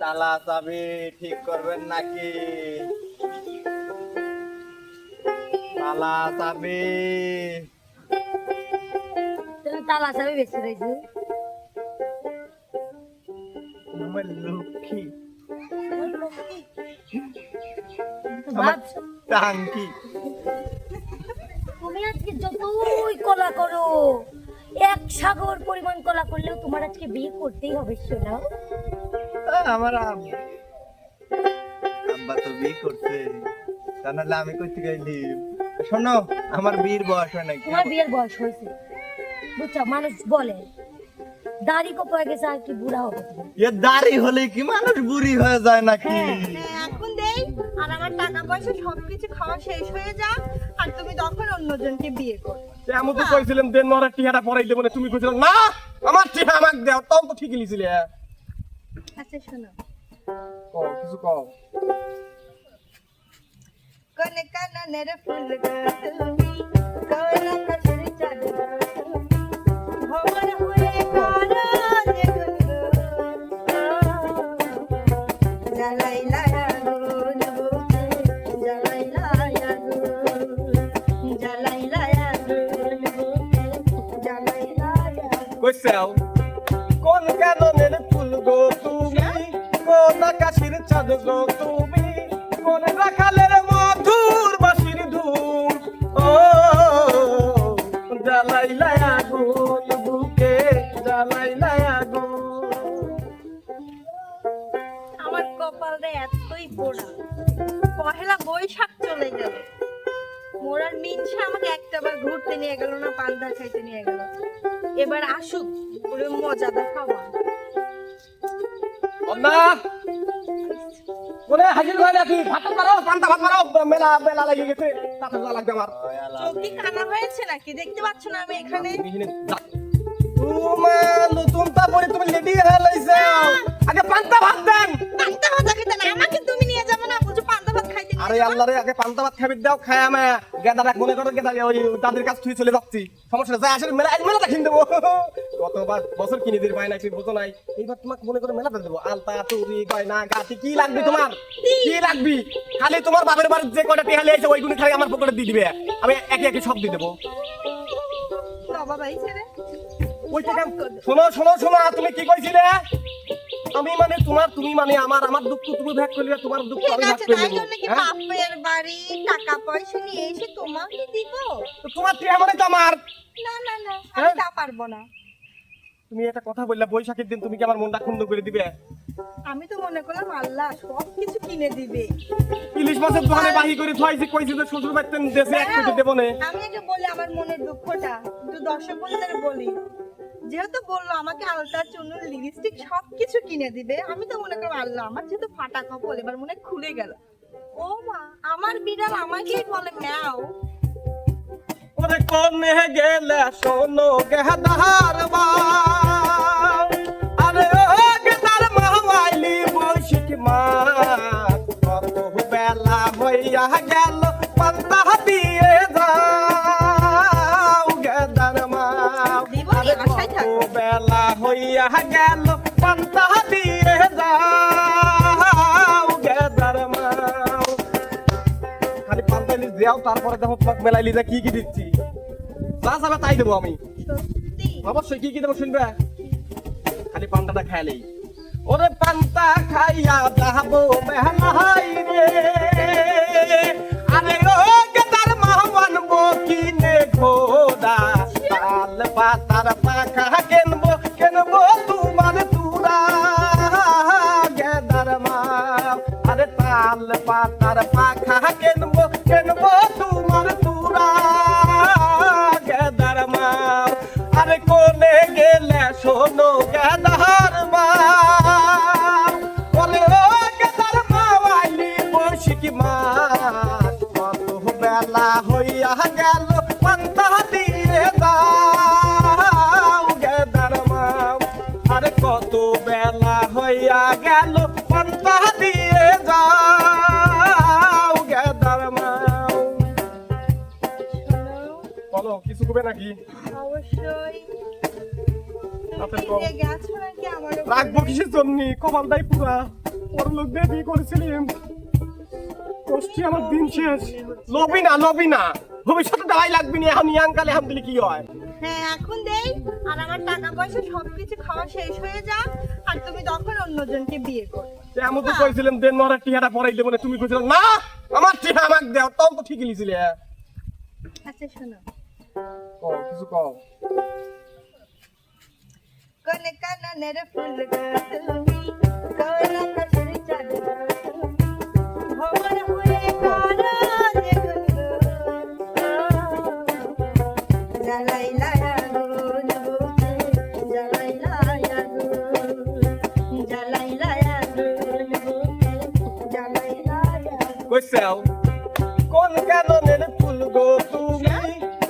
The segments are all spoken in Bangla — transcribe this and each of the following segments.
তালা চাবি ঠিক করবেন নাকি? তালা চাবি। তালা চাবি বেশি রয়েছে আমার লক্ষ্মী। টাঙ্কি। তুমি আজকে যতই কলা করো এক সাগর পরিমাণ কলা করলেও তোমার আজকে বিয়ে করতেই হবে শোনা। আমার আব্বা তো বিয়ে করছে। তা নাহলে আমি করতে গেলি শোনো আমার বীর বয়স হয় নাকি? তোমার বিয়ের বয়স হয়েছে। বুঝছ মানুষ বলে দাড়ি কোপায় গেছে আর কি বুড়া হবে। এ দাড়ি হলে কি মানুষ বুড়ি হয়ে যায় নাকি? হ্যাঁ, এখন দেই আর আমার টাকা পয়সা সবকিছু খাওয়া শেষ হয়ে যাক আর তুমি তখন অন্যজনকে বিয়ে করো। আমি তো কইছিলাম দেন নরের টিহাটা পরাই দেবো না তুমি কইছিলাম না আমার টিহা আমাকে দাও। তখন তো ঠিকই লিছিলে। আচ্ছা শোনো। কও কিছু কও। কোনে কাননের ফুল গো তুমি কোন চাঁদ হয়ে কারও দেখুন কোন কাননের ফুল গো তুমি। কোন আকাশের চাঁদ গো তুমি। কোন রাখালের মধুর বাসির ধুম ও, জ্বালাই লায়াগুন বুকে জ্বালাই লায়াগুন আমার কপালটা এতই পোড়া। পহেলা বৈশাখ নিয়ে গেল না পান্তা খাইতে নিয়ে গেল। এবার আসুক ওরে মজাদার খাওয়া। অন্না ওরে হাজির হয়ে নাকি ভাত মারো পান্তা ভাত মারো। মেলা মেলা লাগিয়ে গেছে। তাতে যা লাগবে আমার। চোখ কি কানা হয়েছে নাকি? দেখতে পাচ্ছ না আমি এখানে? তোমা নতুন তারপরে তুমি লেডি হয়ে লাইছো। আগে পান্তা ভাত দেন। পান্তা ভাত আরে যাবে? আল্লাহ আগে পান্তা ভাত খাবি দাও খায় আমি গেদা মনে করো গেদা ওই দাদির কাছ থেকে চলে যাচ্ছি। সমস্যা নেই। আসলে মেলা এক মেলাটা দেবো। কতবার বছর কিনে দিতে পাই না তুই বোঝো নাই। এইবার তোমাকে মনে করো মেলাটা দেবো। আলতা চুরি গয়না গাতি কি লাগবে তোমার? কি লাগবি? খালি তোমার বাপের বাড়ির যে কটা টিহালি আছে ওইগুলি খালি আমার পকেটে দিয়ে দিবে। আমি একে একে সব দিয়ে দেবো। বাবা ভাই ছেড়ে ওই টাকা শোনো শোনো শোনো তুমি কি কইছিলে? আমি মানে তোমার তুমি মানে আমার আমার দুঃখ তুমি ভাগ করলে তোমার দুঃখ আমি ভাগ করে কি হ্যাঁ? বাপের বাড়ি টাকা পয়সা নিয়ে এসে তোমাকে দিব? তো তোমার টিয়া মানে তো আমার। না না না আমি হ্যাঁ? তা পারব না। তুমি একটা কথা বললে বৈশাখের দিন তুমি কি আমার মনটা ক্ষুণ্ণ করে দিবে? আমি তো মনে করলাম আল্লাহ সব কিছু কিনে দিবে। ইলিশ মাছের দোকানে বাহি করে থুয়াইছি কইছি যে শ্বশুর বাড়িতে দেশে এক পেটে দেবো না। আমি আগে বলি আমার মনের দুঃখটা একটু দর্শক বন্ধুদের বলি। যেহেতু বলল আমাকে আলতা চুনুর লিপস্টিক সব কিছু কিনে দিবে, আমি তো মনে করলাম, আল্লাহ, আমার যেহেতু ফাটা কপল এবার মনে খুলে গেল। ও মা, আমার বিড়াল আমাকেই বলে ম্যাও ওরে কোনে গেলে শোনো গেহাদার আরে ও গেদার মাহওয়াইলি বৈশিক মা। কত বেলা হইয়া গেল, পান্তা দিয়ে যাও হইয়া গেল পান্তা দিয়ে যাও গেদার মা খালি পান্তাইলি দেও তারপরে দেখো তোমাকে মেলাইলি যে কি কি দিচ্ছি। যা চাবে তাই দেবো আমি। অবশ্যই কি কি দেবো শুনবে? খালি পান্তাটা খাইলেই ওরে পান্তা খাইয়া যাব মেহলাই রে। আরে ও বসিকি মা কত বেলা হইয়া গেল পান্তা দিয়ে দাও গেদার মা আরে কত বেলা হইয়া গেল পান্তা দিয়ে যাও গেদার মা বলো কিছু কবে নাকি? অবশ্যই। কি? রাখব কিসের জন্য? কপালটাই পুরা। বড় লোক দিয়ে বিয়ে কষ্টি আমার দিন শেষ। লবি না লবি না ভবিষ্যতে দাঁড়াই লাগবি না এখন ইয়াংকালে এখন দিলে কি হয়? হ্যাঁ এখন দেই আর আমার টাকা পয়সা সবকিছু খাওয়া শেষ হয়ে যাক আর তুমি তখন অন্যজনকে বিয়ে করো। আমি তো কইছিলাম দেন নরা টিহাটা পরাই দেবো না। তুমি কইছিলে না আমার টিহা আমাকে দাও। তখন তো ঠিকই লিছিলে। আচ্ছা শোনো। কও কিছু কও। কোন কাননের ফুল গো তুমি কোন কাছের চাঁদ কইছাও কোন কাননের ফুল গো তুমি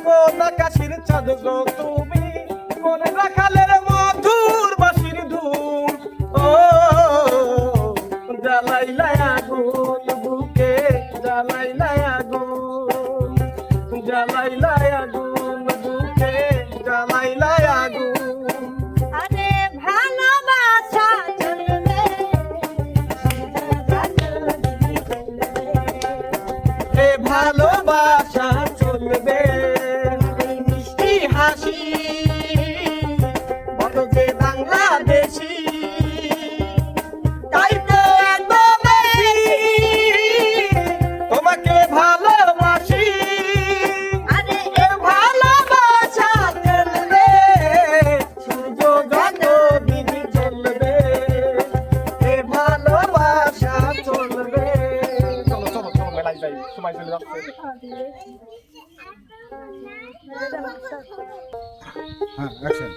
কোন আকাশের চাঁদ গো তুমি অ্যাকশন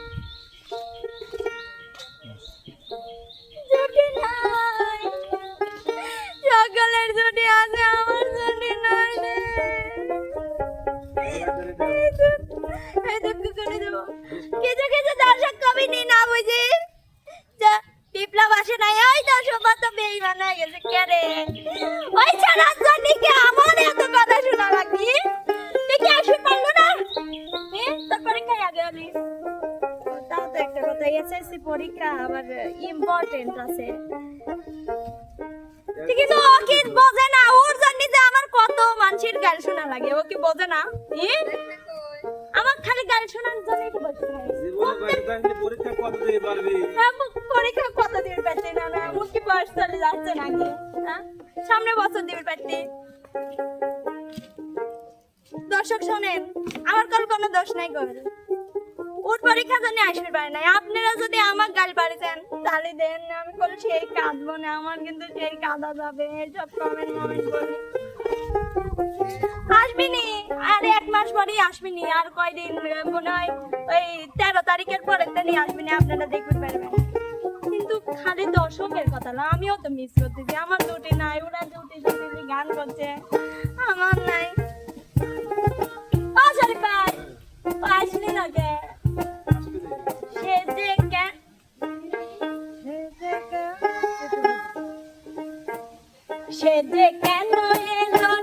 কিছু কিছু দর্শক নি বুঝি। বিপ্লব আসে নাই, ওই দর্শক কত বেইমান গেছে ওই ছাড়ার ইম্পর্টেন্ট আছে। আছে ও কি বোঝে না, ওর জন্য যে আমার কত মানুষের গাল শোনা লাগে, ও কি বোঝে না? আমার খালি গাল শোনার জন্য কি বসে পরীক্ষা কত দিয়ে পারবি পরীক্ষা কত দিন পারতে না না, মুখ কি বয়স চলে যাচ্ছে নাকি? হ্যাঁ? সামনে বছর দিবে পারতে দর্শক শোনেন, আমার কোন কোনো দোষ নাই করে ওর পরীক্ষা জন্য আসবে পারে নাই। আপনারা যদি আমার গাল পারিতেন তাহলে দেন আমি বলি সেই কাঁদবো না, আমার কিন্তু সেই কাঁদা যাবে সব কমেন্ট কমেন্ট করে। আসবিনি এক মাস পরেই আসবিনি, আর কয়দিন, মনে হয় ওই তেরো তারিখের পরের দিনই আসবিনি, আপনারা পারবেন। কিন্তু খালি দর্শকের কথা না, আমিও তো মিস করতেছি, আমার ডিউটি নাই, ওরা ডিউটি ডিউটি গান করছে, আমার নাই। ও সরি ভাই আসলি না সে যে কেন এলো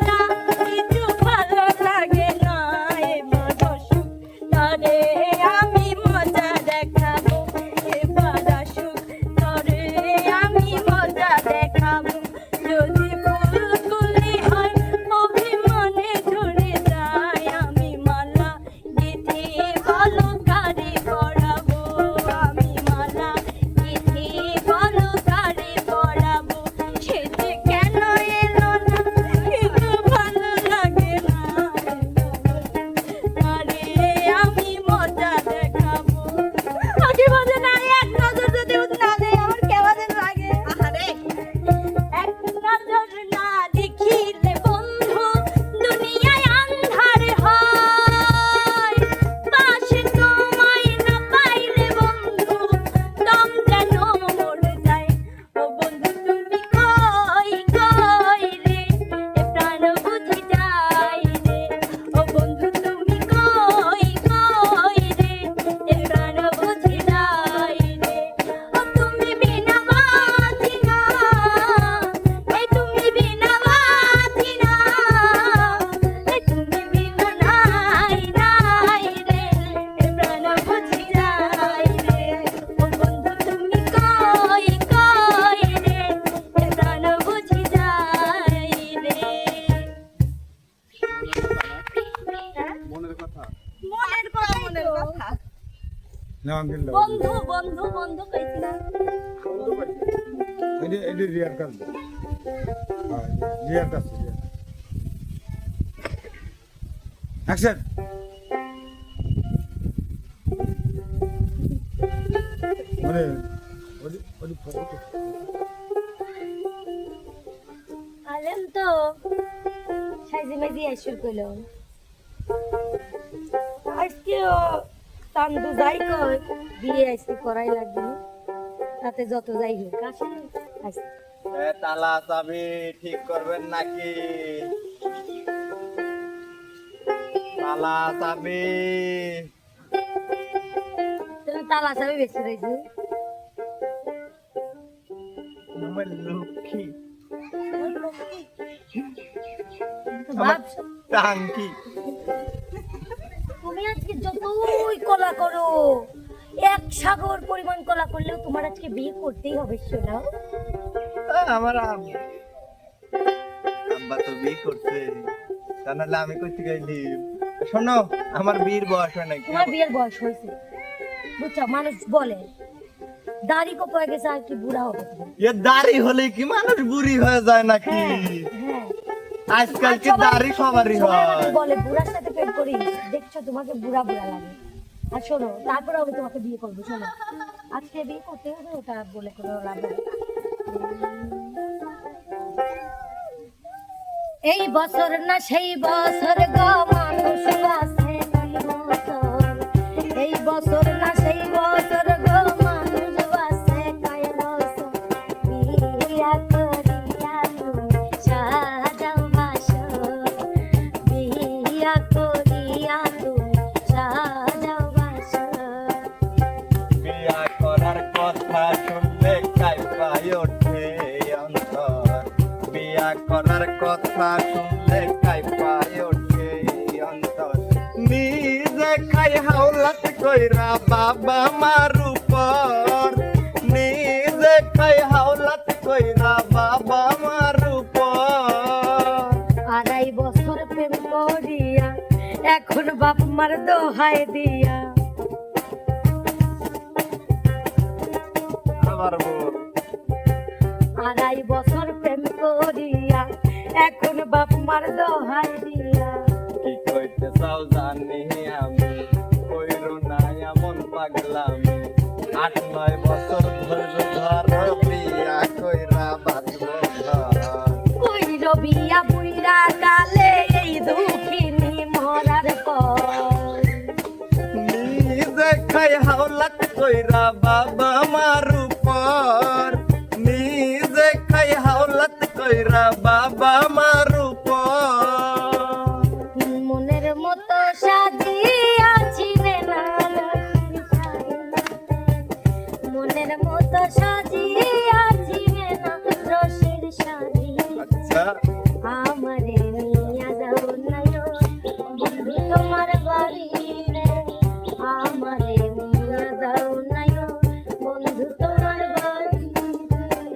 বন্ধু বন্ধু বন্ধু কইছি না। এটি এটি রিয়ার কাজ। রিয়ার কাজ অ্যাকশন মানে ওটি ওটি ফটো আলেম তো সাইজে মাইজি আইসুর কইল আজকে চান্দু যাই কই বিয়ে আইসি করাই লাগবে তাতে যত যাই হোক আসেন তালা চাবি ঠিক করবেন নাকি? তালা চাবি। তালা চাবি বেশি রয়েছে আমার লক্ষ্মী। টাঙ্কি। যতই কলা করো? এক সাগর পরিমাণ কলা করলেও তোমার আজকে বিয়ে করতেই হবে এ, আমার আব্বা তো বিয়ে করছে। তা নাহলে আমি করতে গেলি শোনো আমার বিয়ের বয়স হয় নাকি তোমার বিয়ের বয়স হয়েছে। বুঝছ মানুষ বলে দাড়ি কো পয়ে গেছে আর কি বুড়া হবে। এ দাড়ি হলে কি মানুষ বুড়ি হয়ে যায় নাকি? হ্যাঁ আজকাল কি দাড়ি সবারই হয়। বলে বুড়ার সাথে করি, দেখছ তোমাকে বুড়া বুড়া লাগে। আর শোনো তারপরে আমি তোমাকে বিয়ে করব, শোনো। আজকে বিয়ে করতে হবে, ওটা বলে কোনো লাভ এই বছর না, সেই বছর গো। কথা শুনলে কাইপাই ওঠে অন্তর। নিজে খাই হাওলাত কইরা বাবা মার উপর। নিজে খাই হাওলাত কইরা বাবা মার উপর। আড়াই বছর প্রেম করিয়া এখন বাপ মার দোহাই দিয়া। আমার বউ আড়াই বছর এখন বাপ মার দোহাই দিয়া। কি কইতে চাও জানি আমি কইরো না এমন পাগলামি। আট নয় বছর ধৈর্য ধর বিয়া কইরা বাঁচব ঘর। ওই রবিয়া বুইরা কালে এই দুঃখিনী মরার পর। নিজে খাই হাওলাত কইরা বাবা মার বাবা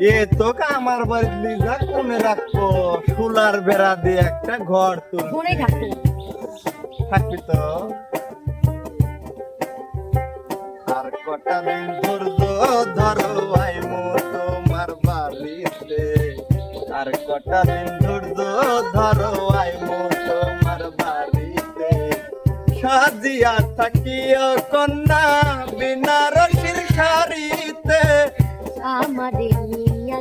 এ তোকে আমার বাড়ি যা কোনে রাখব? সোলার বেড়া দিয়ে একটা ঘর তুল থাকবে। থাকবি তো। আর কটা দিন ধৈর্য ধরো আইমো তোমার বাড়িতে। আর কটা দিন ধৈর্য ধরো আইমো তোমার বাড়িতে। সাজিয়া থাকিও কন্যা বিনা রশির শাড়িতে আমারে